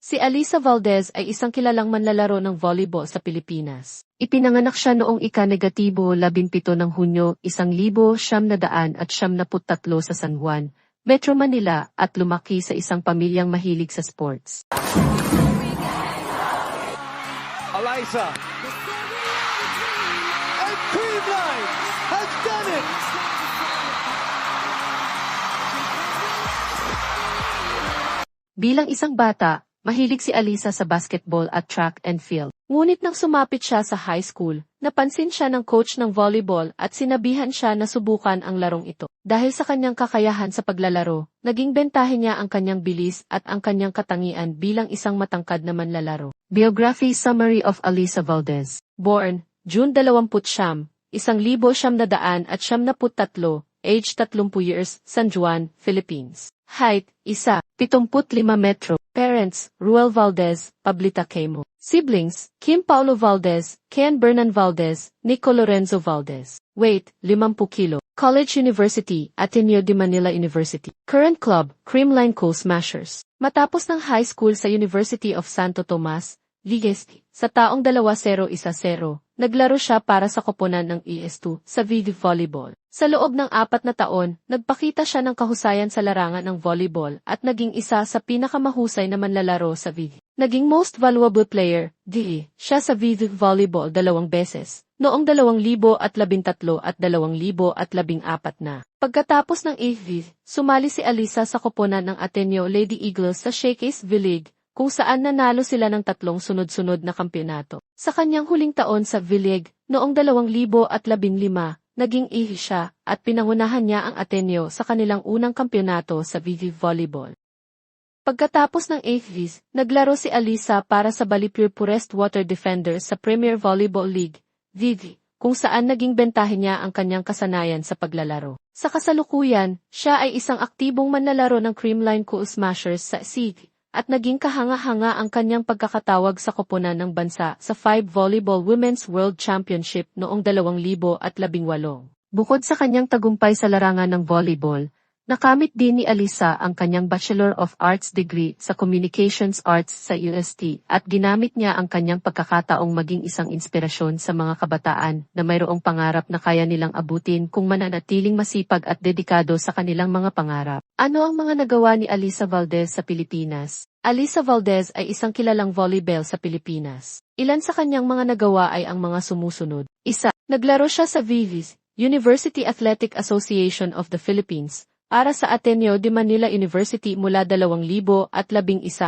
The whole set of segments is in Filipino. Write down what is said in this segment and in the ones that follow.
Si Alisa Valdez ay isang kilalang manlalaro ng volleyball sa Pilipinas. Ipinanganak siya noong ika-negatibo 17 ng Hunyo 1973 sa San Juan, Metro Manila at lumaki sa isang pamilyang mahilig sa sports. Eliza. And Creamline has done it. Bilang isang bata, mahilig si Alisa sa basketball at track and field. Ngunit nang sumapit siya sa high school, napansin siya ng coach ng volleyball at sinabihan siya na subukan ang larong ito. Dahil sa kanyang kakayahan sa paglalaro, naging bentahin niya ang kanyang bilis at ang kanyang katangian bilang isang matangkad na manlalaro. Biography Summary of Alisa Valdez Born, June 20 siyam, isang libo siyam na daan at siyam na tatlo, age 30 years, San Juan, Philippines. Height, isa, 75 metro. Parents, Ruel Valdez, Pablita Quemo. Siblings, Kim Paulo Valdez, Ken Bernan Valdez, Nico Lorenzo Valdez. Weight, 50 kilo. College University, Ateneo de Manila University. Current club, Creamline Cool Smashers. Matapos ng high school sa University of Santo Tomas, Ligespi, sa taong 2010, naglaro siya para sa koponan ng ES2 sa VD Volleyball. Sa loob ng apat na taon, nagpakita siya ng kahusayan sa larangan ng volleyball at naging isa sa pinakamahusay na manlalaro sa VD. Naging Most Valuable Player, DE, siya sa VD Volleyball dalawang beses, noong 2013 at 2014 na. Pagkatapos ng AV, sumali si Alisa sa koponan ng Ateneo Lady Eagles sa Showcase V-League, kung saan nanalo sila ng tatlong sunod-sunod na kampyonato. Sa kanyang huling taon sa V-League, noong 2015, naging ihi siya at pinangunahan niya ang Ateneo sa kanilang unang kampyonato sa VV Volleyball. Pagkatapos ng AFVs, naglaro si Alisa para sa Balipure Purest Water Defenders sa Premier Volleyball League, VV, kung saan naging bentahin niya ang kanyang kasanayan sa paglalaro. Sa kasalukuyan, siya ay isang aktibong manlalaro ng Creamline Cool Smashers sa SIG, at naging kahanga-hanga ang kanyang pagkakatawag sa koponan ng bansa sa 5 Volleyball Women's World Championship noong 2018. Bukod sa kanyang tagumpay sa larangan ng volleyball, nakamit din ni Alisa ang kanyang Bachelor of Arts degree sa Communications Arts sa UST at ginamit niya ang kanyang pagkakataong maging isang inspirasyon sa mga kabataan na mayroong pangarap na kaya nilang abutin kung mananatiling masipag at dedikado sa kanilang mga pangarap. Ano ang mga nagawa ni Alisa Valdez sa Pilipinas? Alisa Valdez ay isang kilalang volleyball sa Pilipinas. Ilan sa kanyang mga nagawa ay ang mga sumusunod. Isa, naglaro siya sa VVs, University Athletic Association of the Philippines, para sa Ateneo de Manila University mula 2011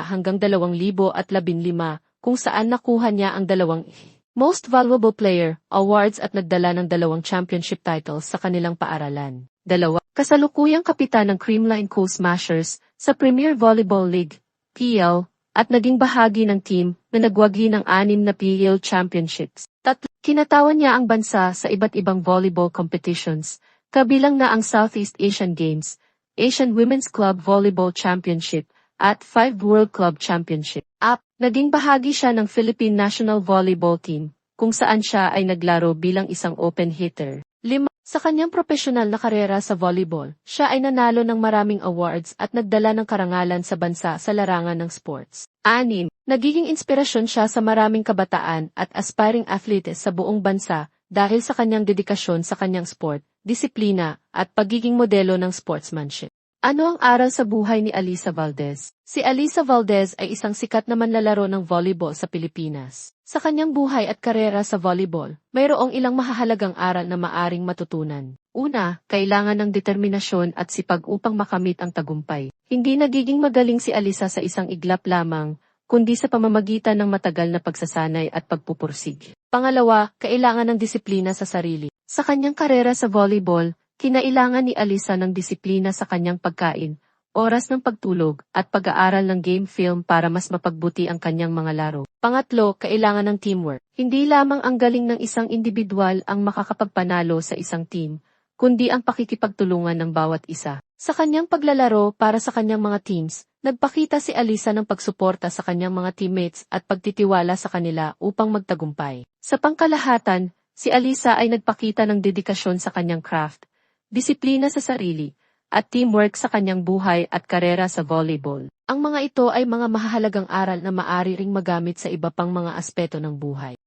hanggang 2015 kung saan nakuha niya ang dalawang Most Valuable Player awards at nagdala ng dalawang championship titles sa kanilang paaralan. Dalawa, kasalukuyang kapitan ng Creamline Cool Smashers sa Premier Volleyball League, PL, at naging bahagi ng team na nagwagi ng anim na PL Championships. Tatlo, kinatawan niya ang bansa sa iba't ibang volleyball competitions, kabilang na ang Southeast Asian Games, Asian Women's Club Volleyball Championship, at 5 World Club Championship. Up, naging bahagi siya ng Philippine National Volleyball Team, kung saan siya ay naglaro bilang isang open hitter. Lima, sa kanyang profesional na karera sa volleyball, siya ay nanalo ng maraming awards at nagdala ng karangalan sa bansa sa larangan ng sports. Anim, nagiging inspirasyon siya sa maraming kabataan at aspiring athletes sa buong bansa dahil sa kanyang dedikasyon sa kanyang sport, disiplina, at pagiging modelo ng sportsmanship. Ano ang aral sa buhay ni Alisa Valdez? Si Alisa Valdez ay isang sikat na manlalaro ng volleyball sa Pilipinas. Sa kanyang buhay at karera sa volleyball, mayroong ilang mahahalagang aral na maaring matutunan. Una, kailangan ng determinasyon at sipag upang makamit ang tagumpay. Hindi nagiging magaling si Alisa sa isang iglap lamang, kundi sa pamamagitan ng matagal na pagsasanay at pagpupursig. Pangalawa, kailangan ng disiplina sa sarili. Sa kanyang karera sa volleyball, kinailangan ni Alisa ng disiplina sa kanyang pagkain, oras ng pagtulog, at pag-aaral ng game film para mas mapagbuti ang kanyang mga laro. Pangatlo, kailangan ng teamwork. Hindi lamang ang galing ng isang individual ang makakapagpanalo sa isang team, kundi ang pakikipagtulungan ng bawat isa. Sa kanyang paglalaro para sa kanyang mga teams, Nagpakita si Alisa ng pagsuporta sa kanyang mga teammates at pagtitiwala sa kanila upang magtagumpay. Sa pangkalahatan, si Alisa ay nagpakita ng dedikasyon sa kanyang craft, disiplina sa sarili, at teamwork sa kanyang buhay at karera sa volleyball. Ang mga ito ay mga mahahalagang aral na maari ring magamit sa iba pang mga aspeto ng buhay.